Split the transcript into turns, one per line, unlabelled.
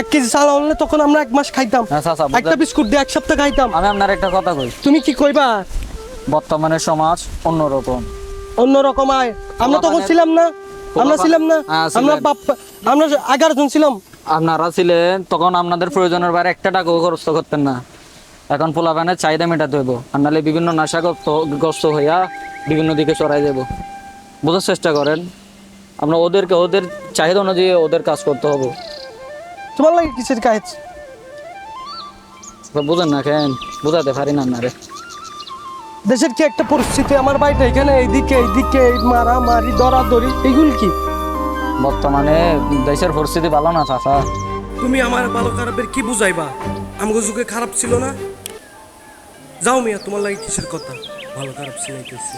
এক কেজি চাল আনলে তখন আমরা এক মাস খাইতাম।
হ্যাঁ,
একটা বিস্কুট দিয়ে এক সপ্তাহ খাইতাম।
আমি আপনার একটা কথা কই।
তুমি কি কইবা?
বর্তমানে সমাজ অন্যরকম।
অন্য রকম আয়। আমরা তখন ছিলাম না। আমরা ছিলাম না।
হ্যাঁ,
আমরা বাপ আমরা এগারো জন ছিলাম।
আপনারা ছিলেন তখন আপনাদের প্রয়োজনের বাইরে একটা টাকাও খরচ করতেন না। এখন পোলাপানের চাহিদা মেটাতে হইব। আর নাহলে বিভিন্ন নাশাগ্রস্ত গ্রস্ত হইয়া বিভিন্ন দিকে চড়াই যাব বোঝার চেষ্টা করেন। আমরা ওদেরকে ওদের চাহিদা অনুযায়ী ওদের কাজ করতে হবে।
তোমার লাগে কিসের কাজ?
বুঝেন না কেন বুঝাতে পারি না আপনারে।
দেশের কি একটা পরিস্থিতি? আমার বাড়িটা এখানে এইদিকে এইদিকে এই মারামারি দরাদরি এগুলি কি?
বর্তমানে দেশের পরিস্থিতি ভালো না চাচা।
তুমি আমার ভালো খারাপের কি বুঝাইবা? আমাকে যুগে খারাপ ছিল না? যাও মিয়া তোমার লাগে কিসের কথা? ভালো খারাপ শুনাইতেছি